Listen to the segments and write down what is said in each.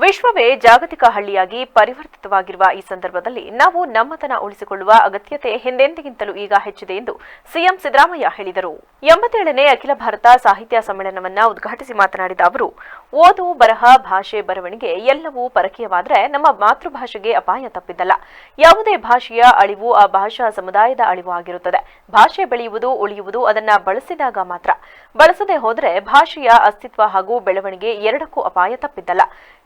ವಿಶ್ವವೇ ಜಾಗತಿಕ ಹಳ್ಳಿಯಾಗಿ ಪರಿವರ್ತಿತವಾಗಿರುವ ಈ ಸಂದರ್ಭದಲ್ಲಿ ನಾವು ನಮ್ಮತನ ಉಳಿಸಿಕೊಳ್ಳುವ ಅಗತ್ಯತೆ ಹಿಂದೆಂದಿಗಿಂತಲೂ ಈಗ ಹೆಚ್ಚಿದೆ ಎಂದು ಸಿಎಂ ಸಿದ್ದರಾಮಯ್ಯ ಹೇಳಿದರು. ಎಂಬತ್ತೇಳನೇ ಅಖಿಲ ಭಾರತ ಸಾಹಿತ್ಯ ಸಮ್ಮೇಳನವನ್ನ ಉದ್ಘಾಟಿಸಿ ಮಾತನಾಡಿದ ಅವರು, ಓದು, ಬರಹ, ಭಾಷೆ, ಬರವಣಿಗೆ ಎಲ್ಲವೂ ಪರಕೀಯವಾದರೆ ನಮ್ಮ ಮಾತೃಭಾಷೆಗೆ ಅಪಾಯ ತಪ್ಪಿದ್ದಲ್ಲ. ಯಾವುದೇ ಭಾಷೆಯ ಅಳಿವು ಆ ಭಾಷಾ ಸಮುದಾಯದ ಅಳಿವು ಆಗಿರುತ್ತದೆ. ಭಾಷೆ ಬೆಳೆಯುವುದು, ಉಳಿಯುವುದು ಅದನ್ನ ಬಳಸಿದಾಗ ಮಾತ್ರ. ಬಳಸದೆ ಹೋದರೆ ಭಾಷೆಯ ಅಸ್ತಿತ್ವ ಹಾಗೂ ಬೆಳವಣಿಗೆ ಎರಡಕ್ಕೂ ಅಪಾಯ ತಪ್ಪಿದ್ದಲ್ಲ.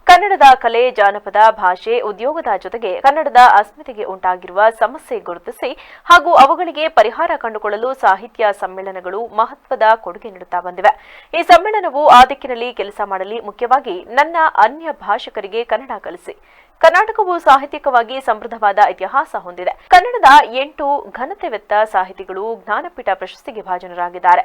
ಕನ್ನಡದ ಕಲೆ, ಜಾನಪದ, ಭಾಷೆ, ಉದ್ಯೋಗದ ಜೊತೆಗೆ ಕನ್ನಡದ ಅಸ್ಮಿತೆಗೆ ಉಂಟಾಗಿರುವ ಸಮಸ್ಯೆ ಗುರುತಿಸಿ ಹಾಗೂ ಅವುಗಳಿಗೆ ಪರಿಹಾರ ಕಂಡುಕೊಳ್ಳಲು ಸಾಹಿತ್ಯ ಸಮ್ಮೇಳನಗಳು ಮಹತ್ವದ ಕೊಡುಗೆ ನೀಡುತ್ತಾ ಬಂದಿವೆ. ಈ ಸಮ್ಮೇಳನವು ಆ ದಿಕ್ಕಿನಲ್ಲಿ ಕೆಲಸ ಮಾಡಲಿ, ಮುಖ್ಯವಾಗಿ ನನ್ನ ಅನ್ಯ ಭಾಷಿಕರಿಗೆ ಕನ್ನಡ ಕಲಿಸಿ. ಕರ್ನಾಟಕವು ಸಾಹಿತ್ಯಿಕವಾಗಿ ಸಮೃದ್ಧವಾದ ಇತಿಹಾಸ ಹೊಂದಿದೆ. ಕನ್ನಡದ ಎಂಟು ಘನತೆವೆತ್ತ ಸಾಹಿತಿಗಳು ಜ್ಞಾನಪೀಠ ಪ್ರಶಸ್ತಿಗೆ ಭಾಜನರಾಗಿದ್ದಾರೆ.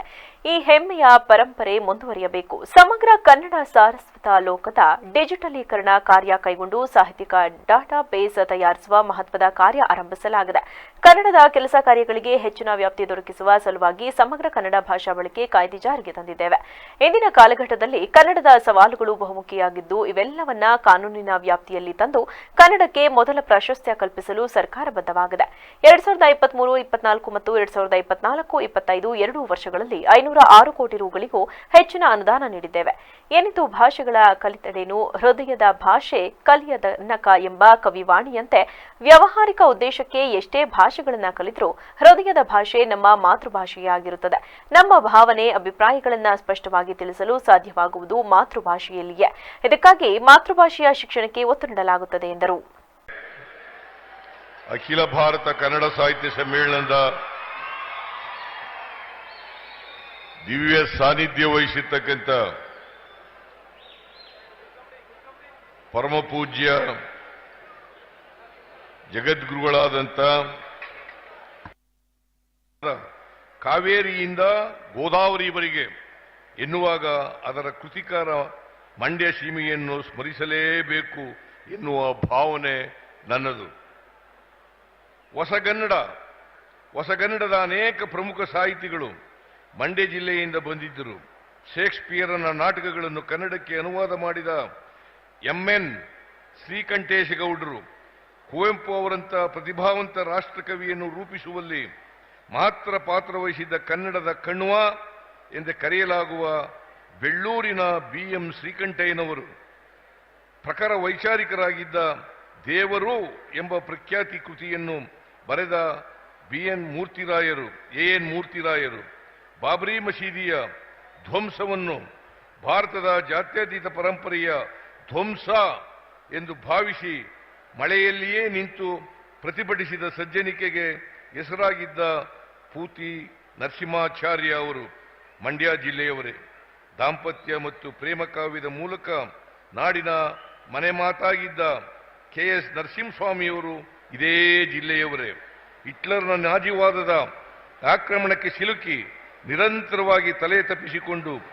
ಈ ಹೆಮ್ಮೆಯ ಪರಂಪರೆ ಮುಂದುವರಿಯಬೇಕು. ಸಮಗ್ರ ಕನ್ನಡ ಸಾರಸ್ವತ ಲೋಕದ ಡಿಜಿಟಲೀಕರಣ ಕಾರ್ಯ ಕೈಗೊಂಡು ಸಾಹಿತ್ಯಿಕ ಡಾಟಾ ಬೇಸ್ ತಯಾರಿಸುವ ಮಹತ್ವದ ಕಾರ್ಯ ಆರಂಭಿಸಲಾಗಿದೆ. ಕನ್ನಡದ ಕೆಲಸ ಕಾರ್ಯಗಳಿಗೆ ಹೆಚ್ಚಿನ ವ್ಯಾಪ್ತಿ ದೊರಕಿಸುವ ಸಲುವಾಗಿ ಸಮಗ್ರ ಕನ್ನಡ ಭಾಷಾ ಬಳಕೆ ಕಾಯ್ದೆ ಜಾರಿಗೆ ತಂದಿದ್ದೇವೆ. ಇಂದಿನ ಕಾಲಘಟ್ಟದಲ್ಲಿ ಕನ್ನಡದ ಸವಾಲುಗಳು ಬಹುಮುಖಿಯಾಗಿದ್ದು, ಇವೆಲ್ಲವನ್ನ ಕಾನೂನಿನ ವ್ಯಾಪ್ತಿಯಲ್ಲಿ ತಂದು ಕನ್ನಡಕ್ಕೆ ಮೊದಲ ಪ್ರಾಶಸ್ತ್ಯ ಕಲ್ಪಿಸಲು ಸರ್ಕಾರ ಬದ್ಧವಾಗಿದೆ. ಎರಡ್ ಸಾವಿರದ ಇಪ್ಪತ್ಮೂರು, ಇಪ್ಪತ್ನಾಲ್ಕು ಮತ್ತು ಎರಡ್ ಸಾವಿರದ ಇಪ್ಪತ್ನಾಲ್ಕು, ಇಪ್ಪತ್ತೈದು ಎರಡು ವರ್ಷಗಳಲ್ಲಿ ಐನೂರ ಆರು ಕೋಟಿ ರೂಗಳಿಗೂ ಹೆಚ್ಚಿನ ಅನುದಾನ ನೀಡಿದ್ದೇವೆ. ಏನಿದು ಭಾಷೆಗಳ ಕಲಿತಡೇನು ಹೃದಯದ ಭಾಷೆ ಕಲಿಯದ ನಕ ಎಂಬ ಕವಿವಾಣಿಯಂತೆ ವ್ಯಾವಹಾರಿಕ ಉದ್ದೇಶಕ್ಕೆ ಎಷ್ಟೇ ಭಾಷೆಗಳನ್ನ ಕಲಿತರೂ ಹೃದಯದ ಭಾಷೆ ನಮ್ಮ ಮಾತೃಭಾಷೆಯಾಗಿರುತ್ತದೆ. ನಮ್ಮ ಭಾವನೆ, ಅಭಿಪ್ರಾಯಗಳನ್ನ ಸ್ಪಷ್ಟವಾಗಿ ತಿಳಿಸಲು ಸಾಧ್ಯವಾಗುವುದು ಮಾತೃಭಾಷೆಯಲ್ಲಿಯೇ. ಇದಕ್ಕಾಗಿ ಮಾತೃಭಾಷೆಯ ಶಿಕ್ಷಣಕ್ಕೆ ಒತ್ತು ನೀಡಲಾಗುತ್ತದೆ. ಎಂದರು. ಅಖಿಲ ಭಾರತ ಕನ್ನಡ ಸಾಹಿತ್ಯ ಸಮ್ಮೇಳನದ ದಿವ್ಯ ಸಾನ್ನಿಧ್ಯ ವಹಿಸಿರ್ತಕ್ಕಂಥ ಪರಮಪೂಜ್ಯ ಜಗದ್ಗುರುಗಳಾದಂಥ ಕಾವೇರಿಯಿಂದ ಗೋದಾವರಿವರೆಗೆ ಎನ್ನುವಾಗ ಅದರ ಕೃತಿಕಾರ ಮಂಡ್ಯ ಸೀಮೆಯನ್ನು ಸ್ಮರಿಸಲೇಬೇಕು ಎನ್ನುವ ಭಾವನೆ ನನ್ನದು. ಹೊಸಗನ್ನಡ, ಹೊಸಗನ್ನಡದ ಅನೇಕ ಪ್ರಮುಖ ಸಾಹಿತಿಗಳು ಮಂಡ್ಯ ಜಿಲ್ಲೆಯಿಂದ ಬಂದಿದ್ದರು. ಶೇಕ್ಸ್ಪಿಯರನ ನಾಟಕಗಳನ್ನು ಕನ್ನಡಕ್ಕೆ ಅನುವಾದ ಮಾಡಿದ ಎಂಎನ್ ಶ್ರೀಕಂಠೇಶಗೌಡರು, ಕುವೆಂಪು ಅವರಂಥ ಪ್ರತಿಭಾವಂತ ರಾಷ್ಟ್ರಕವಿಯನ್ನು ರೂಪಿಸುವಲ್ಲಿ ಮಾತ್ರ ಪಾತ್ರ ವಹಿಸಿದ್ದ ಕನ್ನಡದ ಕಣ್ವ ಎಂದು ಕರೆಯಲಾಗುವ ಬೆಳ್ಳೂರಿನ ಬಿ ಎಂ ಶ್ರೀಕಂಠಯ್ಯನವರು. ಪ್ರಖರ ವೈಚಾರಿಕರಾಗಿದ್ದ ದೇವರು ಎಂಬ ಪ್ರಖ್ಯಾತಿ ಕೃತಿಯನ್ನು ಬರೆದ ಬಿ. ಎನ್. ಮೂರ್ತಿರಾಯರು, ಎ. ಎನ್. ಮೂರ್ತಿರಾಯರು, ಬಾಬರಿ ಮಸೀದಿಯ ಧ್ವಂಸವನ್ನು ಭಾರತದ ಜಾತ್ಯತೀತ ಪರಂಪರೆಯ ಧ್ವಂಸ ಎಂದು ಭಾವಿಸಿ ಮಳೆಯಲ್ಲಿಯೇ ನಿಂತು ಪ್ರತಿಭಟಿಸಿದ ಸಜ್ಜನಿಕೆಗೆ ಹೆಸರಾಗಿದ್ದ ಪೂತಿ ನರಸಿಂಹಾಚಾರ್ಯ ಅವರು ಮಂಡ್ಯ ಜಿಲ್ಲೆಯವರೇ. ದಾಂಪತ್ಯ ಮತ್ತು ಪ್ರೇಮ ಕಾವ್ಯದ ಮೂಲಕ ನಾಡಿನ ಮನೆ ಮಾತಾಗಿದ್ದ ಕೆ ಎಸ್ ನರಸಿಂಹಸ್ವಾಮಿಯವರು ಇದೇ ಜಿಲ್ಲೆಯವರೇ. ಹಿಟ್ಲರ್ನ ನಾಜಿವಾದದ ಆಕ್ರಮಣಕ್ಕೆ ಸಿಲುಕಿ ನಿರಂತರವಾಗಿ ತಲೆ ತಪ್ಪಿಸಿಕೊಂಡು